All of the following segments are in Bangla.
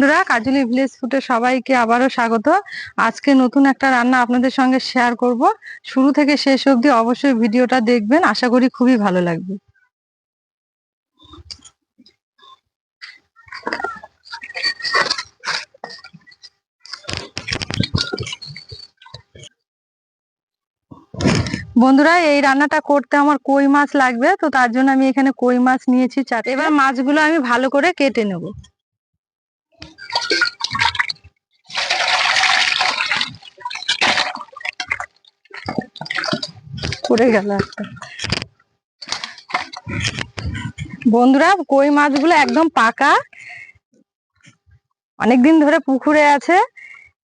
বন্ধুরা, কাজলি ভিলেজ ফুটে সবাইকে আবারও স্বাগত। আজকে নতুন একটা রান্না আপনাদের সঙ্গে শেয়ার করব। শুরু থেকে শেষ অবধি অবশ্যই ভিডিওটা দেখবেন, আশা করি খুবই ভালো লাগবে। বন্ধুরা, এই রান্নাটা করতে আমার কই মাছ লাগবে, তো তার জন্য আমি এখানে কই মাছ নিয়েছি চার এবার মাছগুলো আমি ভালো করে কেটে নেব। পড়ে গেল একটা। বন্ধুরা, কই মাছগুলো একদম পাকা। অনেকদিন ধরে পুকুরে আছে।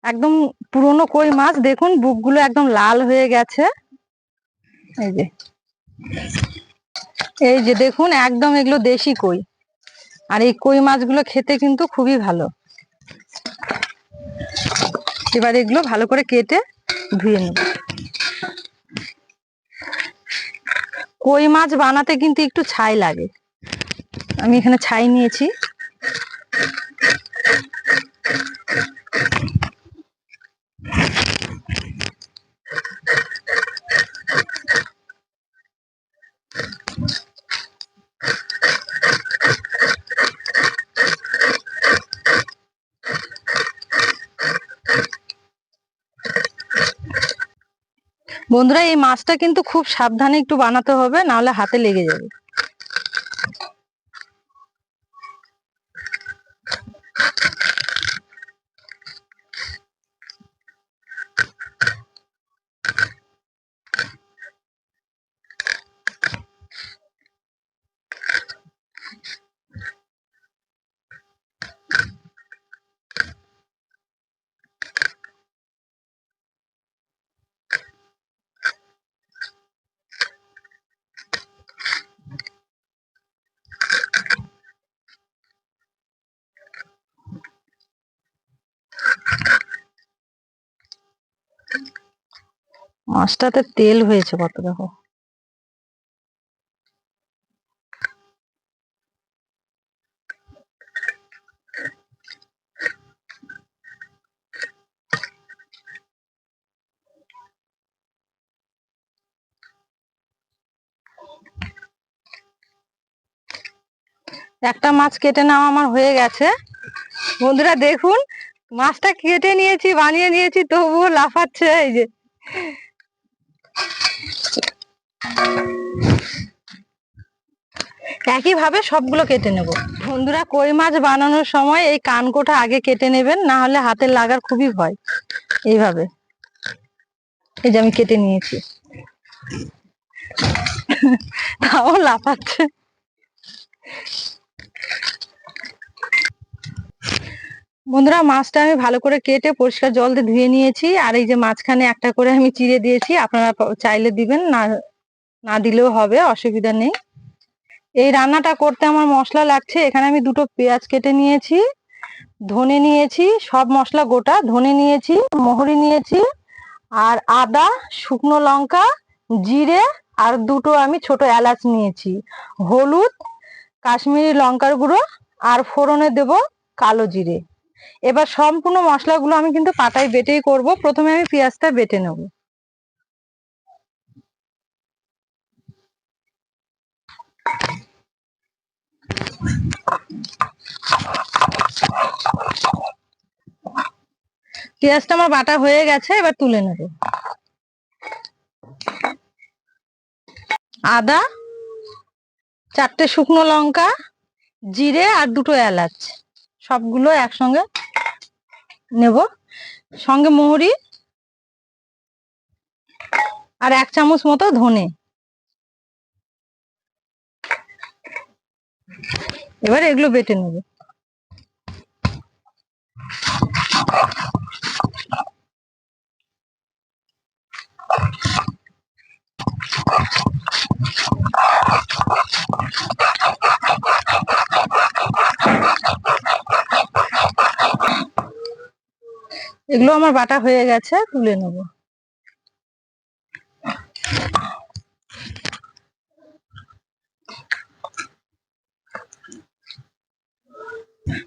একদম পুরনো কই মাছ। দেখুন, বুকগুলো একদম লাল হয়ে গেছে। এই যে। এই যে দেখুন, একদম এগুলো দেশি কই। আর এই কই মাছগুলো খেতে কিন্তু খুবই ভালো। এবার এগুলো ভালো করে কেটে ধুয়ে নেব কই মাছ বানাতে কিন্তু একটু ছাই লাগে। আমি এখানে ছাই নিয়েছি। বন্ধুরা এই মাছটা কিন্তু খুব সাবধানে একটু বানাতে হবে নাহলে হাতে লেগে যাবে। মাছটাতে তেল হয়েছে কত দেখো। একটা মাছ কেটে নেওয়া আমার, হয়ে গেছে। বন্ধুরা দেখুন, মাছটা কেটে নিয়েছি, বানিয়ে নিয়েছি, তবুও লাফাচ্ছে, এই যে। একইভাবে সবগুলো কেটে নেব। বন্ধুরা, কই মাছ বানানোর সময় এই কানকোটা আগে কেটে নেবেন, না হলে হাতে লাগার খুবই ভয়। এইভাবে। এই যে আমি কেটে নিয়েছি। তাও লাফাচ্ছে। বন্ধুরা, মাছটা আমি ভালো করে কেটে পরিষ্কার জল দিয়ে ধুয়ে নিয়েছি, আর এই যে মাঝখানে একটা করে আমি চিড়ে দিয়েছি, আপনারা চাইলে দিবেন, না না দিলেও হবে, অসুবিধা নেই। এই রান্নাটা করতে আমার মশলা লাগছে, এখানে আমি দুটো পেঁয়াজ কেটে নিয়েছি, ধনে নিয়েছি, সব মশলা গোটা, ধনে নিয়েছি, মোহরি নিয়েছি, আর আদা, শুকনো লঙ্কা, জিরে, আর দুটো আমি ছোট এলাচ নিয়েছি। হলুদ, কাশ্মীরি লঙ্কার গুঁড়ো, আর ফোড়নে দেব কালো জিরে। এবার সম্পূর্ণ মশলাগুলো আমি কিন্তু পাটায় বেটেই করব, প্রথমে আমি পেঁয়াজটা বেটে নেব। পেঁয়াজটা আমার বাটা হয়ে গেছে, এবার তুলে নেব। আদা, চারটে শুকনো লঙ্কা, জিরে আর দুটো এলাচ, সবগুলো একসঙ্গে নেব। সঙ্গে মোহরি আর এক চামচ মতো ধনে। এবার এগুলো বেটে নেব। এগুলো আমার বাটা হয়ে গেছে তুলে নেব।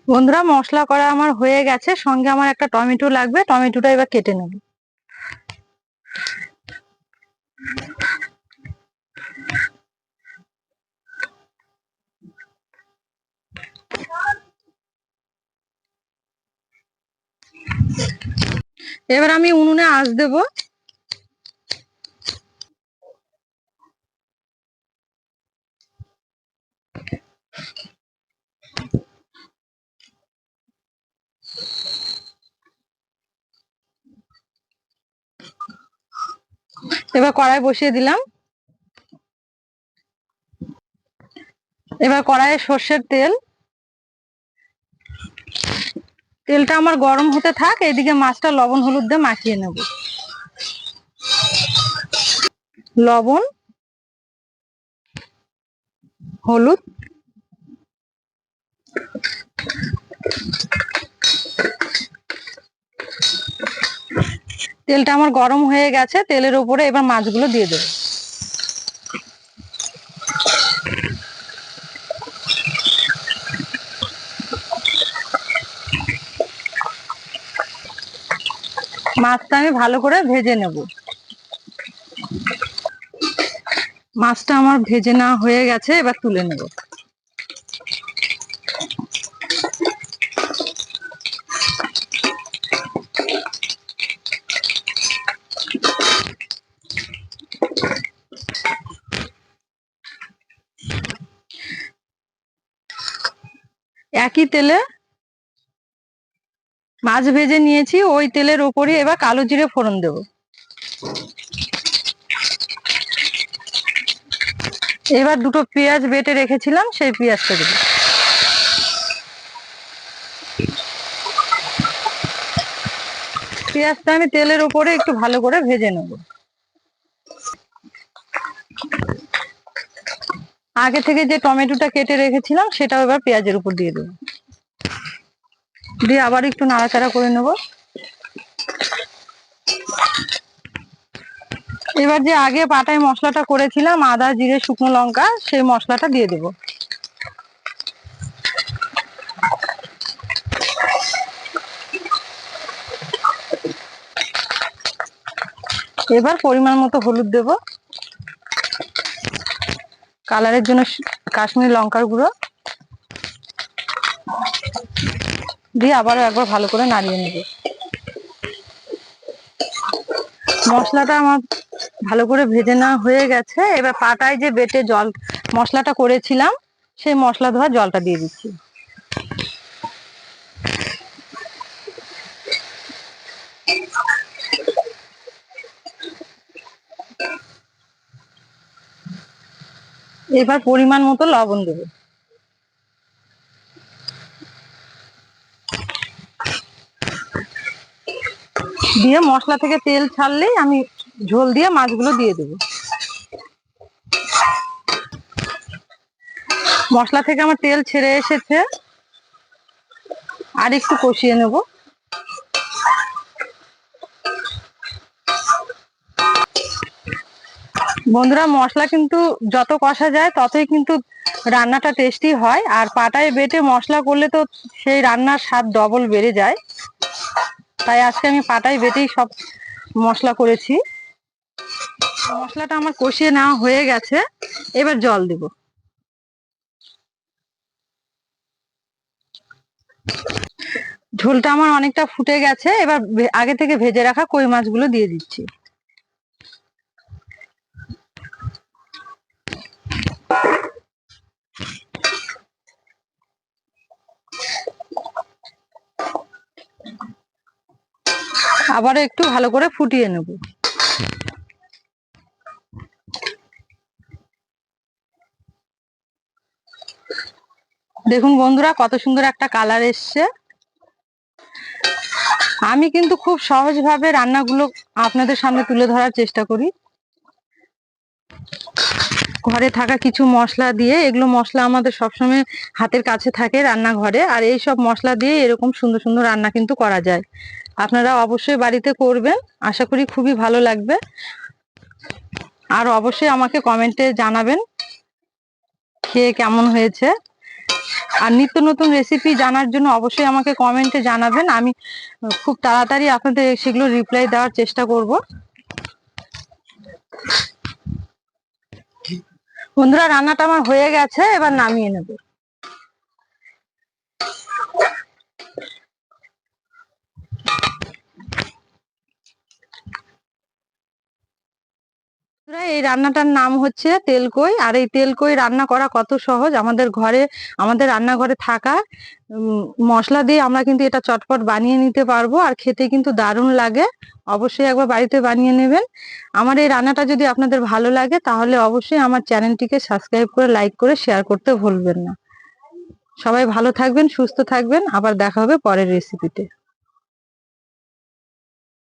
বন্ধুরা, মশলা করা আমার হয়ে গেছে। সঙ্গে আমার একটা টমেটো লাগবে, টমেটোটা এবার কেটে নেব। এবার আমি উনুনে আঁচ দেবো। এবার কড়াই বসিয়ে দিলাম। এবার কড়াইয়ে সর্ষের তেল। তেলটা আমার গরম হতে থাক, এদিকে মাছটা লবণ, হলুদ দিয়ে মাখিয়ে নেব। লবণ, হলুদ তেলটা আমার গরম হয়ে গেছে, তেলের উপরে এবার মাছগুলো দিয়ে দেবো। মাছটা আমি ভালো করে ভেজে নেব। মাছটা আমার ভেজে না হয়ে গেছে, এবার তুলে নেব। একই তেলে মাছ ভেজে নিয়েছি, ওই তেলের ওপরই এবার কালো জিরে ফোড়ন দেব। এবার দুটো পেঁয়াজ বেটে রেখেছিলাম, সেই পেঁয়াজটা দেবো। পেঁয়াজটা আমি তেলের উপরে একটু ভালো করে ভেজে নেব। আগে থেকে যে টমেটোটা কেটে রেখেছিলাম, সেটাও এবার পেঁয়াজের উপর দিয়ে দেবো। দিয়ে আবার একটু নাড়াচাড়া করে নেব। এবার যে আগে পাটায় মশলাটা করেছিলাম, আদা, জিরে, শুকনো লঙ্কা, সেই মশলাটা দিয়ে দেব। এবার পরিমাণ মতো হলুদ দেব। কালারের জন্য কাশ্মীর লঙ্কার গুঁড়ো। দিয়ে আবারও একবার ভালো করে নাড়িয়ে নেব। মশলাটা আমার ভালো করে ভেজে না হয়ে গেছে। এবার পাটায় যে বেটে জল মশলাটা করেছিলাম, সেই মশলা ধোয়া জলটা দিয়ে দিচ্ছি। এবার পরিমাণ মতো লবণ দেবো। দিয়ে মশলা থেকে তেল ছাড়লেই আমি ঝোল দিয়ে মাছগুলো দিয়ে দেবো। মশলা থেকে আমার তেল ছেড়ে এসেছে। আর একটু কষিয়ে নেব। বন্ধুরা, মশলা কিন্তু যত কষা যায় ততই কিন্তু রান্নাটা টেস্টি হয়। আর পাটায় বেটে মশলা করলে তো সেই রান্নার স্বাদ ডবল বেড়ে যায়। তাই আজকে আমি পাটাই বেটেই সব মশলা করেছি। মশলাটা আমার কষিয়ে নেওয়া হয়ে গেছে। এবার জল দেব। ঝোলটা আমার অনেকটা ফুটে গেছে। এবার আগে থেকে ভেজে রাখা কই মাছগুলো দিয়ে দিচ্ছি। আবারও একটু ভালো করে ফুটিয়ে নেব। দেখুন বন্ধুরা, কত সুন্দর একটা কালার এসছে। আমি কিন্তু খুব সহজভাবে রান্নাগুলো আপনাদের সামনে তুলে ধরার চেষ্টা করি। ঘরে থাকা কিছু মশলা দিয়ে, এগুলো মশলা আমাদের সবসময় হাতের কাছে থাকে রান্নাঘরে, আর এই সব মশলা দিয়ে এরকম সুন্দর সুন্দর রান্না কিন্তু করা যায়। আপনারা অবশ্যই বাড়িতে করবেন, আশা করি খুবই ভালো লাগবে। আর অবশ্যই আমাকে কমেন্টে জানাবেন খেয়ে কেমন হয়েছে। আর নিত্য নতুন রেসিপি জানার জন্য অবশ্যই আমাকে কমেন্টে জানাবেন, আমি খুব তাড়াতাড়ি আপনাদের সেগুলো রিপ্লাই দেওয়ার চেষ্টা করব। বন্ধুরা রান্নাটা আমার হয়ে গেছে এবার নামিয়ে নেব বন্ধুরা, এই রান্নাটার নাম হচ্ছে তেলকই। আর এই তেলকই রান্না করা কত সহজ? আমাদের ঘরে, আমাদের রান্নাঘরে থাকা মশলা দিয়ে আমরা কিন্তু এটা চটপট বানিয়ে নিতে পারব। আর খেতে কিন্তু দারুণ লাগে। অবশ্যই একবার বাড়িতে বানিয়ে নেবেন। আমার এই রান্নাটা যদি আপনাদের ভালো লাগে, তাহলে অবশ্যই আমার চ্যানেলটিকে সাবস্ক্রাইব করে, লাইক করে, শেয়ার করতে ভুলবেন না। সবাই ভালো থাকবেন, সুস্থ থাকবেন। আবার দেখা হবে পরের রেসিপিতে